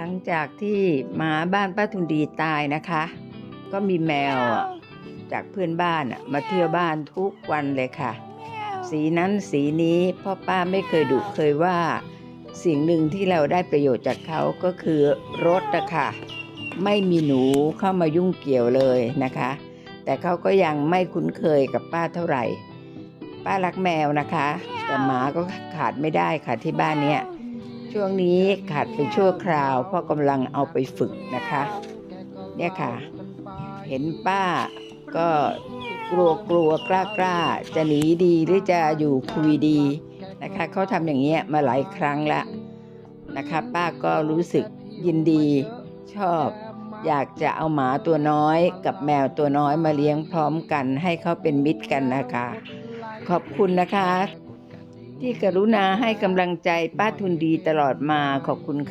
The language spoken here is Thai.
หลังจากที่หมาบ้านป้าทุนดีตายนะคะ ก็มีแมวจากเพื่อนบ้านมาเที่ยวบ้านทุกวันเลยค่ะ สีนั้นสีนี้พ่อป้าไม่เคยดุเคยว่า สิ่งหนึ่งที่เราได้ประโยชน์จากเขาก็คือรถนะคะไม่มีหนูเข้ามายุ่งเกี่ยวเลยนะคะ แต่เขาก็ยังไม่คุ้นเคยกับป้าเท่าไหร่ ป้ารักแมวนะคะ แต่หมาก็ขาดไม่ได้ค่ะที่บ้านเนี้ย ช่วงนี้ขาดไปชั่วคราวเพราะกำลังเอาไปฝึกนะคะ เนี่ยค่ะ เห็นป้าก็กลัวกลัวกล้ากล้าจะหนีดีหรือจะอยู่คุยดีนะคะเขาทำอย่างเงี้ยมาหลายครั้งละนะคะ ป้าก็รู้สึกยินดีชอบ อยากจะเอาหมาตัวน้อยกับแมวตัวน้อยมาเลี้ยงพร้อมกันให้เขาเป็นมิตรกันนะคะ ขอบคุณนะคะ ที่กรุณาให้กำลังใจป้าทุนดีตลอดมาขอบคุณค่ะ